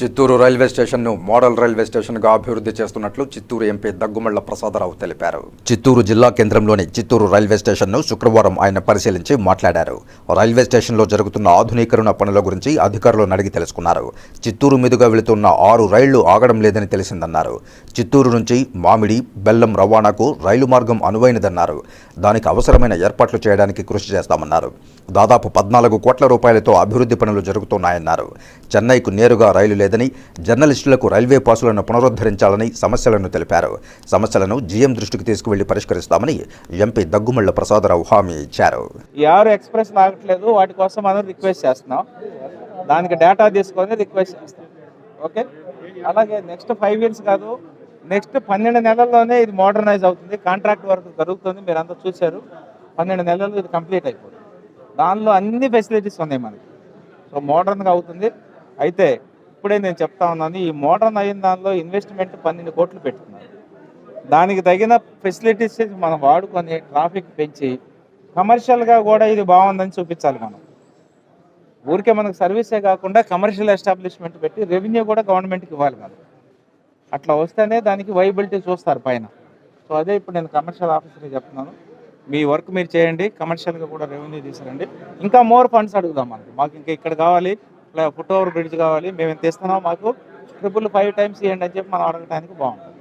Chittoor railway స్టేషన్ను model railway స్టేషన్గా అభివృద్ధి చేస్తున్నట్లు చిత్తూరు ఎంపీ దగ్గుమళ్ళ ప్రసాదరావు తెలిపారు. చిత్తూరు జిల్లా కేంద్రంలోని చిత్తూరు రైల్వే స్టేషన్ను శుక్రవారం ఆయన పరిశీలించి మాట్లాడారు. రైల్వే స్టేషన్లో జరుగుతున్న ఆధునీకరణ పనుల గురించి అధికారులను అడిగి తెలుసుకున్నారు. చిత్తూరు మీదుగా వెళుతున్న ఆరు రైళ్ళు ఆగడం లేదని తెలిసిందన్నారు. చిత్తూరు నుంచి మామిడి బెల్లం రవాణాకు రైలు మార్గం అనువైనదన్నారు. దానికి అవసరమైన ఏర్పాట్లు చేయడానికి కృషి చేస్తామన్నారు. దాదాపు పద్నాలుగు కోట్ల రూపాయలతో అభివృద్ధి పనులు జరుగుతున్నాయన్నారు. చెన్నైకు నేరుగా రైలు లేదని జర్నలిస్టులకు రైల్వే పాసులను పునరుద్ధరించాలని సమస్యలను తెలిపారు. సమస్యలను జీఎం దృష్టికి తీసుకువెళ్ళి పరిష్కరిస్తామని ఎంపీ దగ్గుమళ్ళ ప్రసాదరావు హామీ ఇచ్చారు. ఎవరు ఎక్స్ప్రెస్ రావట్లేదు వాటి కోసం మనం రిక్వెస్ట్ చేస్తున్నాం. దానికి డేటా తీసుకొని రిక్వెస్ట్ చేస్తాం. ఓకే? అలాగే నెక్స్ట్ ఫైవ్ ఇయర్స్ కాదు నెక్స్ట్ పన్నెండు నెలల్లోనే ఇది మోడర్నైజ్ అవుతుంది. కాంట్రాక్ట్ వర్క్ జరుగుతుంది. మీరు అంతా చూశారు. పన్నెండు నెలల్లో ఇది కంప్లీట్ అయిపోతుంది. దానిలో అన్ని ఫెసిలిటీస్ ఉన్నాయి మనకి. సో మోడర్న్గా అవుతుంది. అయితే ఇప్పుడే నేను చెప్తా ఉన్నాను ఈ మోడర్న్ అయిన దానిలో ఇన్వెస్ట్మెంట్ పన్నెండు కోట్లు పెట్టుకున్నారు దానికి తగిన ఫెసిలిటీస్ మనం వాడుకొని ట్రాఫిక్ పెంచి కమర్షియల్గా కూడా ఇది బాగుందని చూపించాలి మనం. ఊరికే మనకు సర్వీసే కాకుండా కమర్షియల్ ఎస్టాబ్లిష్మెంట్ పెట్టి రెవెన్యూ కూడా గవర్నమెంట్కి ఇవ్వాలి మనం. అట్లా వస్తేనే దానికి వైబిలిటీ చూస్తారు పైన. సో అదే ఇప్పుడు నేను కమర్షియల్ ఆఫీసర్కి చెప్తున్నాను. మీ వర్క్ మీరు చేయండి కమర్షియల్గా కూడా రెవెన్యూ తీసుకురండి. ఇంకా మోర్ ఫండ్స్ అడుగుదాం మనకి మాకు ఇంకా ఇక్కడ కావాలి ఇలా ఫుట్ ఓవర్ బ్రిడ్జ్ కావాలి మేము ఎంత ఇస్తున్నాం మాకు ట్రిపుల్ ఫైవ్ టైమ్స్ ఇవ్వండి అని చెప్పి మనం అడగడానికి బాగుంటుంది.